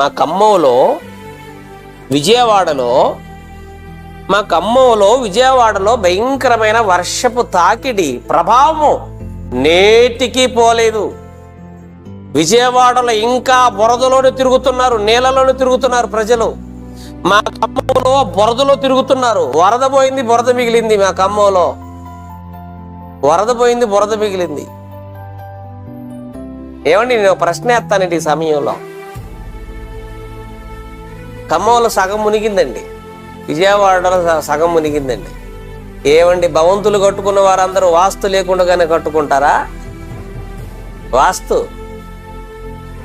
మా ఖమ్మంలో విజయవాడలో మా ఖమ్మంలో విజయవాడలో భయంకరమైన వర్షపు తాకిడి ప్రభావము నేటికి పోలేదు. విజయవాడలో ఇంకా బురదలోనే తిరుగుతున్నారు నీళ్ళలోనే తిరుగుతున్నారు ప్రజలు. మా ఖమ్మంలో బురదలో తిరుగుతున్నారు. వరద పోయింది బురద మిగిలింది మా ఖమ్మంలో. వరద పోయింది బురద మిగిలింది. ఏమండి నేను ఒక ప్రశ్న ఎత్తానండి ఈ సమయంలో. ఖమ్మంలో సగం మునిగిందండి. విజయవాడలో స- సగం మునిగిందండి. ఏమండి భవంతులు కట్టుకున్న వారందరూ వాస్తు లేకుండానే కట్టుకుంటారా? వాస్తు.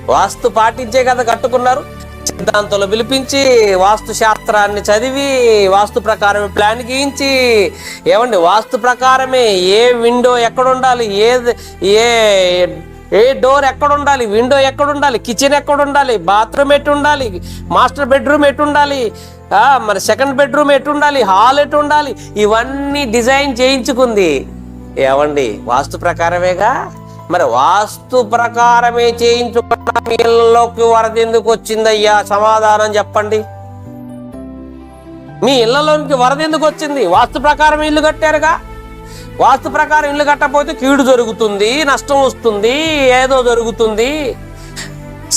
వాస్తు పాటించే కదా కట్టుకున్నారు. సిద్ధాంతాలు పిలిపించి వాస్తు శాస్త్రాన్ని చదివి వాస్తు ప్రకారమే ప్లాన్ గీయించి ఏమండి వాస్తు ప్రకారమే ఏ విండో ఎక్కడ ఉండాలి ఏ ఏ ఏ డోర్ ఎక్కడ ఉండాలి విండో ఎక్కడ ఉండాలి కిచెన్ ఎక్కడ ఉండాలి బాత్రూమ్ ఎటు ఉండాలి మాస్టర్ బెడ్రూమ్ ఎటు ఉండాలి మరి సెకండ్ బెడ్రూమ్ ఎటు ఉండాలి హాల్ ఎటు ఉండాలి ఇవన్నీ డిజైన్ చేయించుకుంది. ఏమండి వాస్తు ప్రకారమేగా? మరి వాస్తు ప్రకారమే చేయించుకున్న మీ ఇళ్ళలోకి వరద ఎందుకు వచ్చిందయ్యా? సమాధానం చెప్పండి. మీ ఇళ్ళలోనికి వరద ఎందుకు వచ్చింది? వాస్తు ప్రకారం ఇల్లు కట్టారుగా? వాస్తు ప్రకారం ఇల్లు కట్టకపోతే కీడు జరుగుతుంది నష్టం వస్తుంది ఏదో జరుగుతుంది.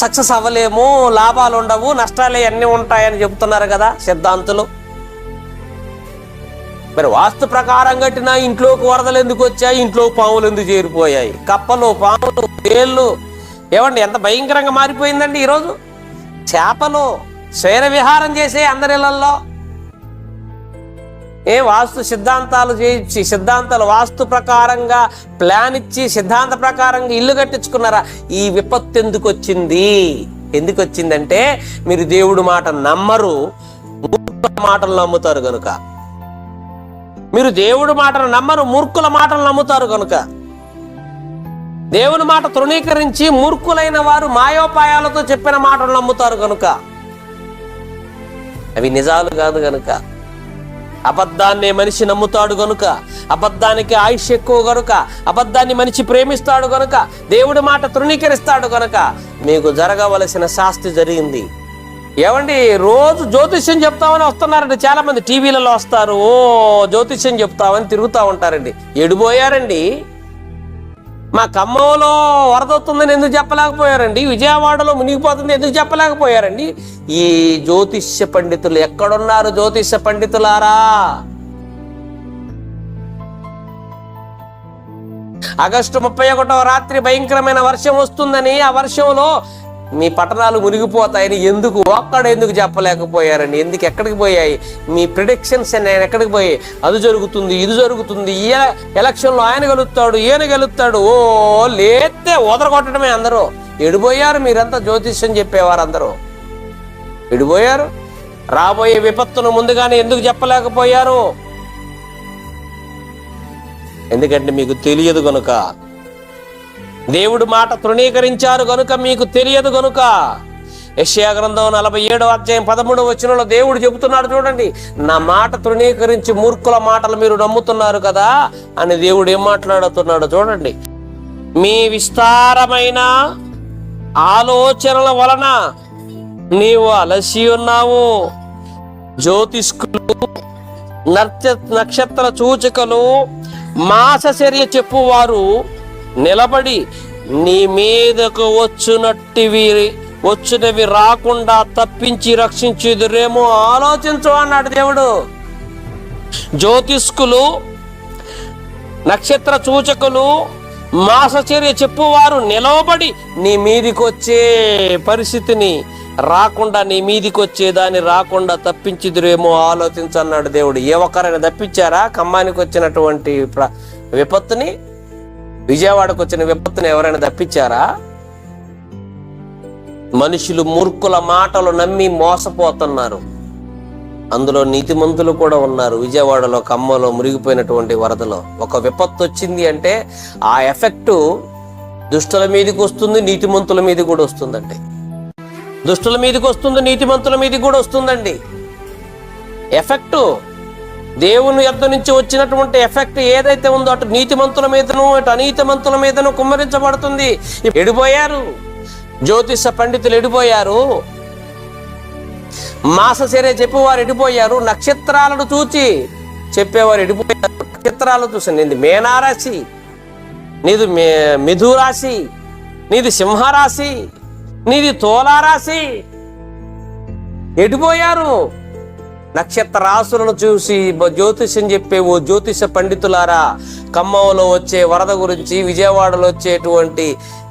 సక్సెస్ అవ్వలేము లాభాలు ఉండవు నష్టాలే అన్నీ ఉంటాయని చెబుతున్నారు కదా సిద్ధాంతులు. మరి వాస్తు ప్రకారం కట్టిన ఇంట్లోకి వరదలు ఎందుకు వచ్చాయి? ఇంట్లో పాములు ఎందుకు చేరిపోయాయి? కప్పలు పాములు తేళ్ళు ఏమండి ఎంత భయంకరంగా మారిపోయిందండి ఈరోజు? చేపలు శైర విహారం చేసే అందరిళ్ళలో ఏ వాస్తు సిద్ధాంతాలు చేయించి సిద్ధాంతాలు వాస్తు ప్రకారంగా ప్లాన్ ఇచ్చి సిద్ధాంత ప్రకారంగా ఇల్లు కట్టించుకున్నారా? ఈ విపత్తు ఎందుకు వచ్చింది ఎందుకు వచ్చిందంటే మీరు దేవుడి మాట నమ్మరు మూర్ఖుల మాటలు నమ్ముతారు కనుక మీరు దేవుడి మాటను నమ్మరు మూర్ఖుల మాటలు నమ్ముతారు కనుక దేవుని మాట తృణీకరించి మూర్ఖులైన వారు మాయోపాయాలతో చెప్పిన మాటలు నమ్ముతారు కనుక అవి నిజాలు కాదు కనుక అబద్ధాన్ని మనిషి నమ్ముతాడు గనుక అబద్ధానికి ఆయుష్ ఎక్కువ గనుక అబద్ధాన్ని మనిషి ప్రేమిస్తాడు గనుక దేవుడి మాట తృణీకరిస్తాడు గనుక మీకు జరగవలసిన శాస్తి జరిగింది. ఏమండి రోజు జ్యోతిష్యం చెప్తామని వస్తున్నారండి చాలా మంది టీవీలలో వస్తారు ఓ జ్యోతిష్యం చెప్తామని తిరుగుతూ ఉంటారండి. ఎడిపోయారండి. మా ఖమ్మంలో వరద వస్తుందని ఎందుకు చెప్పలేకపోయారండి? విజయవాడలో మునిగిపోతుంది ఎందుకు చెప్పలేకపోయారండి? ఈ జ్యోతిష్య పండితులు ఎక్కడున్నారు జ్యోతిష్య పండితులారా? ఆగస్టు ముప్పై ఒకటో రాత్రి భయంకరమైన వర్షం వస్తుందని ఆ వర్షంలో మీ పట్టణాలు మునిగిపోతాయని ఎందుకు? ఒక్కడ ఎందుకు చెప్పలేకపోయారని ఎందుకు ఎక్కడికి పోయాయి? మీ ప్రిడిక్షన్స్ నేను ఎక్కడికి పోయాయి? అది జరుగుతుంది ఇది జరుగుతుంది ఈ ఎలక్షన్లో ఆయన గెలుస్తాడు ఈయన గెలుస్తాడు. ఓ లేతే ఓదరగొట్టడమే అందరూ. ఎడిపోయారు మీరంతా జ్యోతిష్యం చెప్పేవారు అందరూ. ఎడిపోయారు? రాబోయే విపత్తును ముందుగానే ఎందుకు చెప్పలేకపోయారు? ఎందుకంటే మీకు తెలియదు కనుక దేవుడు మాట తృణీకరించారు గనుక మీకు తెలియదు గనుక. యెషయా గ్రంథం నలభై ఏడో అధ్యాయం పదమూడవ వచనంలో దేవుడు చెబుతున్నాడు చూడండి నా మాట తృణీకరించి మూర్ఖుల మాటలు మీరు నమ్ముతున్నారు కదా అని దేవుడు ఏం మాట్లాడుతున్నాడు చూడండి. మీ విస్తారమైన ఆలోచనల వలన నీవు అలసి ఉన్నావు. జ్యోతిష్కులు నక్షత్ర సూచికలు మాసచర్య చెప్పువారు నిలబడి నీ మీదకు వచ్చునట్టివి వచ్చినవి రాకుండా తప్పించి రక్షించుదురేమో ఆలోచించు అన్నాడు దేవుడు. జ్యోతిష్కులు నక్షత్ర సూచకులు మాసచర్య చెప్పువారు నిలవబడి నీ మీదికి వచ్చే పరిస్థితిని రాకుండా నీ మీదికి వచ్చేదాన్ని రాకుండా తప్పించుదురేమో ఆలోచించన్నాడు దేవుడు. ఏ ఒక్కరైనా తప్పించారా? ఖమ్మానికి వచ్చినటువంటి ప్ర- విపత్తుని విజయవాడకు వచ్చిన విపత్తుని ఎవరైనా తప్పించారా? మనుషులు మూర్ఖుల మాటలు నమ్మి మోసపోతున్నారు. అందులో నీతిమంతులు కూడా ఉన్నారు. విజయవాడలో కమ్మలో మురిగిపోయినటువంటి వరదలో. ఒక విపత్తు వచ్చింది అంటే ఆ ఎఫెక్టు దుష్టుల మీదకి వస్తుంది నీతిమంతుల మీద కూడా వస్తుందండి. దుష్టుల మీదకి వస్తుంది నీతిమంతుల మీదకి కూడా వస్తుందండి. ఎఫెక్ట్ దేవుని యొద్ద నుంచి వచ్చినటువంటి ఎఫెక్ట్ ఏదైతే ఉందో అటు నీతిమంతుల మీదను అటు అనీతిమంతుల మీదను కుమ్మరించబడుతుంది. ఎడిపోయారు. జ్యోతిష పండితులు ఎడిపోయారు. మాససేరే చెప్పేవారు ఎడిపోయారు. నక్షత్రాలను చూచి చెప్పేవారు ఎడిపోయారు. నక్షత్రాలు చూసి నీది మేనారాశి నీది మే మిథురాశి నీది సింహరాశి నీది తోలారాశి. ఎడిపోయారు. నక్షత్ర రాసులను చూసి జ్యోతిష్యం చెప్పే ఓ జ్యోతిష పండితులారా ఖమ్మంలో వచ్చే వరద గురించి విజయవాడలో వచ్చేటువంటి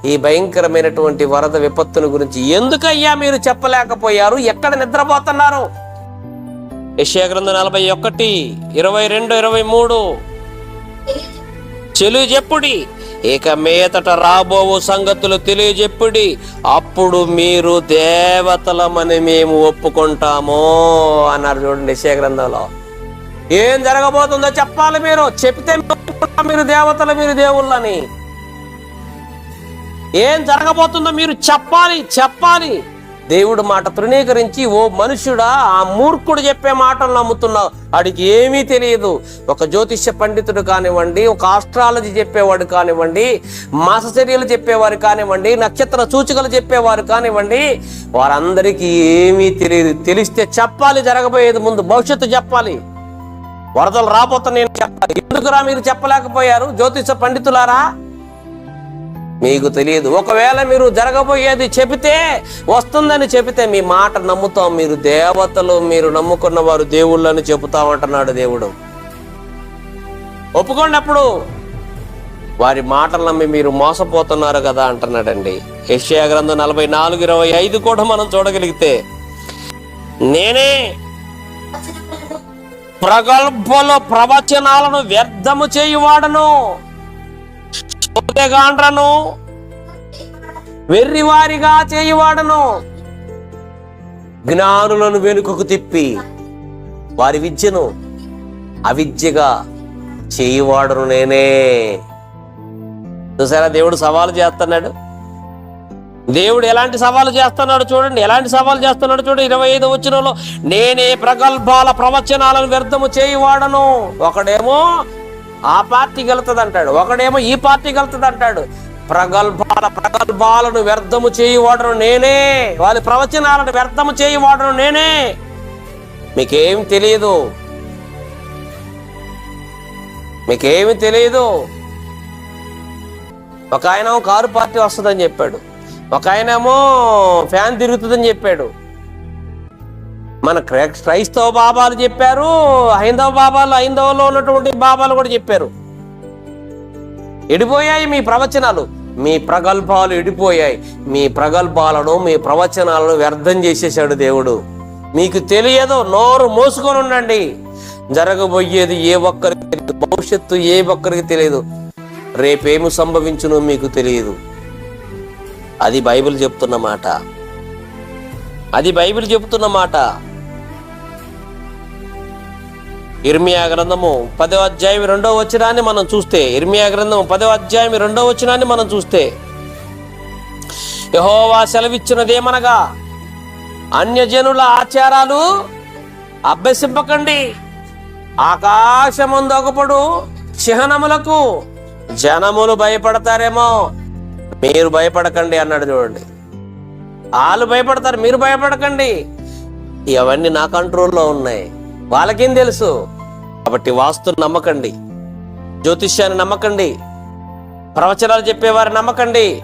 ఈ భయంకరమైనటువంటి వరద విపత్తుల గురించి ఎందుకయ్యా మీరు చెప్పలేకపోయారు? ఎక్కడ నిద్రపోతున్నారు? యెషయా గ్రంథం నలభై ఒకటి ఇరవై రెండు ఇరవై మూడు. చెలు చెప్పుడి ఇక మీదట రాబోవు సంగతులు తెలియజెప్పుడి అప్పుడు మీరు దేవతలమని మేము ఒప్పుకుంటాము అన్నారు చూడండి యెషయా గ్రంథంలో ఏం జరగబోతుందో చెప్పాలి మీరు. చెప్తే మీరు దేవతలు మీరు దేవుళ్ళని. ఏం జరగబోతుందో మీరు చెప్పాలి చెప్పాలి. దేవుడు మాట తృణీకరించి ఓ మనుషుడా ఆ మూర్ఖుడు చెప్పే మాటలు నమ్ముతున్నావు. వాడికి ఏమీ తెలియదు. ఒక జ్యోతిష్య పండితుడు కానివ్వండి ఒక ఆస్ట్రాలజీ చెప్పేవాడు కానివ్వండి మాసచర్యలు చెప్పేవారు కానివ్వండి నక్షత్ర సూచికలు చెప్పేవారు కానివ్వండి వారందరికీ ఏమీ తెలియదు. తెలిస్తే చెప్పాలి జరగబోయేది ముందు భవిష్యత్తు చెప్పాలి. వరదలు రాబోతున్నాయని చెప్పాలి. ఎందుకురా మీరు చెప్పలేకపోయారు? జ్యోతిష పండితులారా మీకు తెలియదు. ఒకవేళ మీరు జరగబోయేది చెబితే వస్తుందని చెబితే మీ మాట నమ్ముతాం. మీరు దేవతలు మీరు నమ్ముకున్న వారు దేవుళ్ళని చెబుతామంటున్నాడు దేవుడు. ఒప్పుకున్నప్పుడు వారి మాటలు నమ్మి మీరు మోసపోతున్నారు కదా అంటున్నాడండి. యెషయా గ్రంథం నలభై నాలుగు ఇరవై ఐదు కూడా మనం చూడగలిగితే నేనే ప్రగల్భల ప్రవచనాలను వ్యర్థము చేయువాడను. శోధగాండ్రను వెర్రివారిగా చేయువాడను. జ్ఞానులను వెనుకకు తిప్పి వారి విద్యను అవిద్యగా చేయువాడును నేనే. చూసారా దేవుడు సవాలు చేస్తున్నాడు. దేవుడు ఎలాంటి సవాలు చేస్తున్నాడు చూడండి. ఎలాంటి సవాలు చేస్తున్నాడు చూడండి. ఇరవై ఐదు వచ్చినలో నేనే ప్రగల్భాల ప్రవచనాలను వ్యర్థము చేయువాడను. ఒకడేమో ఆ పార్టీ గెలుతుంది అంటాడు ఒకడేమో ఈ పార్టీ గెలుతుంది అంటాడు ప్రగల్భాల ప్రగల్భాలను వ్యర్థము చేయువాడను నేనే. వాళ్ళ ప్రవచనాలను వ్యర్థము చేయువాడను నేనే. మీకేం తెలియదు మీకేమి తెలియదు ఒక ఆయన కారు పార్టీ వస్తుందని చెప్పాడు. ఒక ఆయనేమో ఫ్యాన్ తిరుగుతుందని చెప్పాడు. మన క్రై- క్రైస్తవ బాబాలు చెప్పారు హైందవ బాబాలు హైందవలో ఉన్నటువంటి బాబాలు కూడా చెప్పారు. ఎడిపోయాయి మీ ప్రవచనాలు. మీ ప్రగల్భాలు ఎడిపోయాయి. మీ ప్రగల్భాలను మీ ప్రవచనాలను వ్యర్థం చేసేసాడు దేవుడు. మీకు తెలియదు నోరు మోసుకొని ఉండండి. జరగబోయేది ఏ ఒక్కరికి తెలియదు భవిష్యత్తు ఏ ఒక్కరికి తెలియదు. రేపేమి సంభవించునో మీకు తెలియదు. అది బైబిల్ చెప్తున్న మాట. అది బైబిల్ చెబుతున్న మాట. ఇర్మియా గ్రంథము పదో అధ్యాయం రెండో వచనాన్ని మనం చూస్తే ఇర్మియా గ్రంథము పదో అధ్యాయం రెండో వచనాన్ని మనం చూస్తే యహోవా సెలవిచ్చినదేమనగా అన్యజనుల ఆచారాలు అభ్యసింపకండి. ఆకాశముందొకప్పుడు చిహ్నములకు జనములు భయపడతారేమో మీరు భయపడకండి అన్నాడు చూడండి. వాళ్ళు భయపడతారు మీరు భయపడకండి. ఇవన్నీ నా కంట్రోల్లో ఉన్నాయి. వాళ్ళకేం తెలుసు? కాబట్టి వాస్తు నమ్మకండి. జ్యోతిష్యాన్ని నమ్మకండి. ప్రవచనాలు చెప్పేవారు నమ్మకండి.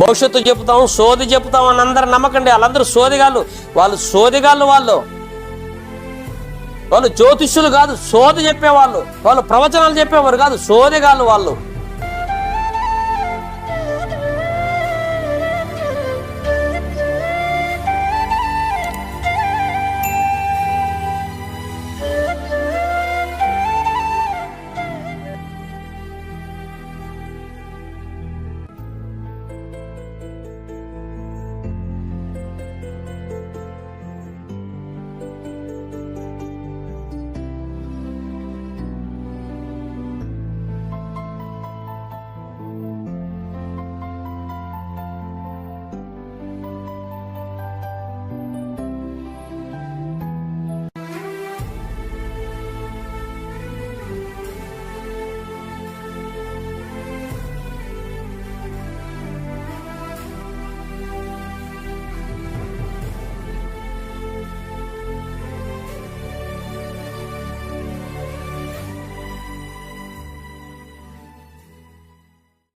భవిష్యత్తు చెప్తాం సోది చెప్తాం అని అందరు నమ్మకండి. వాళ్ళందరూ సోదిగాళ్ళు. వాళ్ళు సోదిగాళ్ళు వాళ్ళు. వాళ్ళు జ్యోతిష్యులు కాదు సోది చెప్పేవాళ్ళు. వాళ్ళు ప్రవచనాలు చెప్పేవారు కాదు సోదిగాళ్ళు వాళ్ళు.